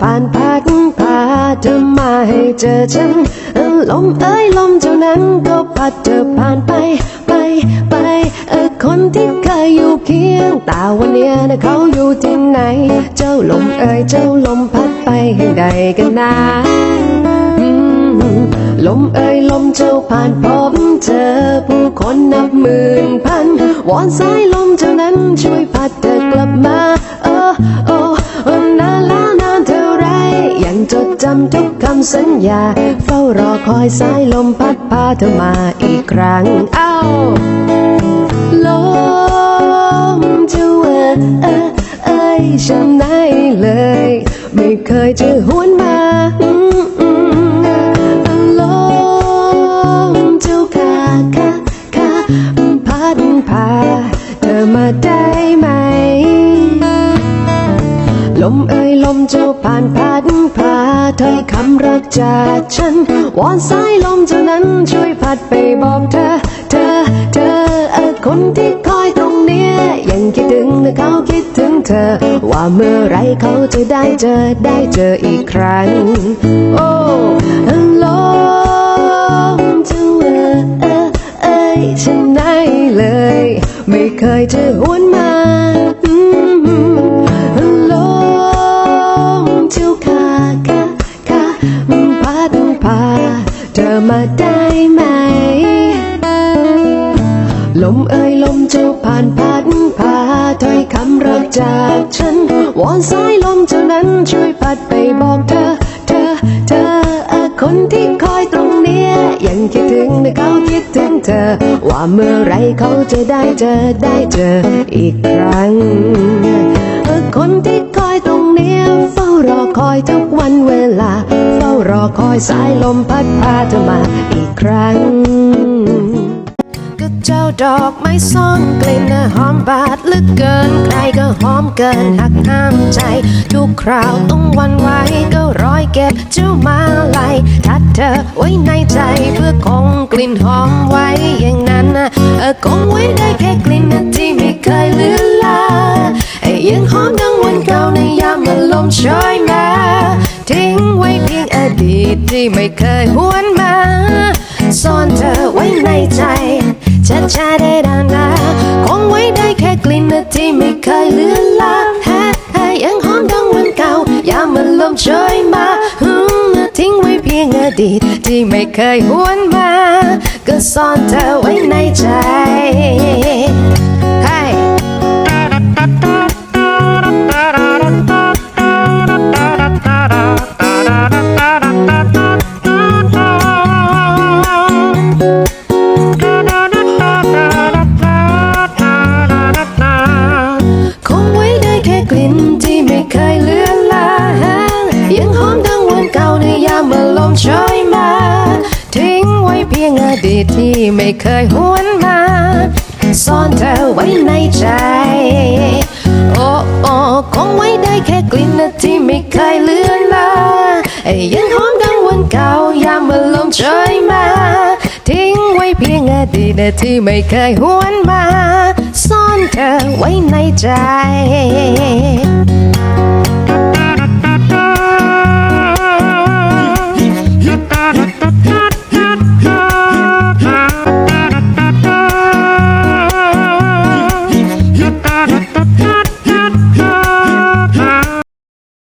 ผ่านพัดพาเธอมาให้เจอฉันลมเอ้ยลมเจ้านั้นก็พัดเธอผ่านไปไปไปเออคนที่เคยอยู่เคียงแต่วันเนี้ยนะเขาอยู่ที่ไหน เจ้าลมเอ้ยเจ้าลมพัดไปให้ใดกันนะลมเอ้ยลมเจ้าผ่านพบเจอผู้คนนับหมื่นพันวอนสายลมเจ้านั้นช่วยพัดเธอกลับมาำทุกคำสัญญา เฝ้ารอคอยสายลมพัดพาเธอมาอีกครั้งเอ้าลมจะเอ่อเอ่อเอ้ยฉันไหนเลย ไม่เคยจะหวนมาลมเจ้าค่ะค่ะค่ะพัดพาเธอมาได้ไหม ลมเอ่ยลมเจ้าผ่านพัดพา ถ้อยคำรักจากฉันวอนสายลมเจ้านั้นช่วยพัดไปบอกเธอ เธอ เธอเออคนที่คอยตรงเนี้ยยังคิดถึงนะเขาคิดถึงเธอ ว่าเมื่อไรเขาจะได้เจอได้เจออีกครั้ง โอ้ลมจ้าเออเออเอ้ยฉันไหนเลย ไม่เคยจะหวนมา มาได้ไหม ลมเอ่ยลมเจ้าผ่านพัดพาถ้อยคำรักจากฉัน วอนสายลมเจ้านั้นช่วยพัดไปบอกเธอ เธอ เธอคนที่คอยตรงเนี้ยยังคิดถึงนะเขาคิดถึงเธอ ว่าเมื่อไรเขาจะได้เจอได้เจออีกครั้งคนที่คอยตรงเนี้ยเฝ้ารอคอยทุกวันเวลา คอยสายลมพัดพาเธอมาอีกครั้ง ก็เจ้าดอกไม้ซ่อนกลิ่นน่ะหอมบาดลึกเกิน ใครก็หอมเกินหักห้ามใจ ทุกคราวต้องหวันไหวก็ร้อยเก็บเจ้ามาลัยทัดเธอไว้ในใจเพื่อคงกลิ่นหอมไว้อย่างนั้นนะเออคงไว้ได้แค่ ดีตที่ไม่เคยหวนมาซ่อนเธอไว้ในใจชัดชาได้ดานาคงไว้ได้แค่กลิ่นนะที่ไม่เคยเลือนลางฮะยังหอมดังวันเก่า ยามมันลมโชยมาฮึมทิ้งไว้เพียงอดีตที่ไม่เคยหวนมา ก็ซ่อนเธอไว้ในใจ ลิ่นที่ไม่เคยเลือนลางยังหอมดังวันเก่าในยามเมื่อลมโชยมา ทิ้งไว้เพียงอดีตที่ไม่เคยหวนมา ซ่อนเธอไว้ในใจ โอ้โอ้คงไว้ได้แค่กลิ่นที่ไม่เคยเลือนลางยังหอม เพียงอดีตที่ไม่เคยหวนมา ซ่อนเธอไว้ในใจ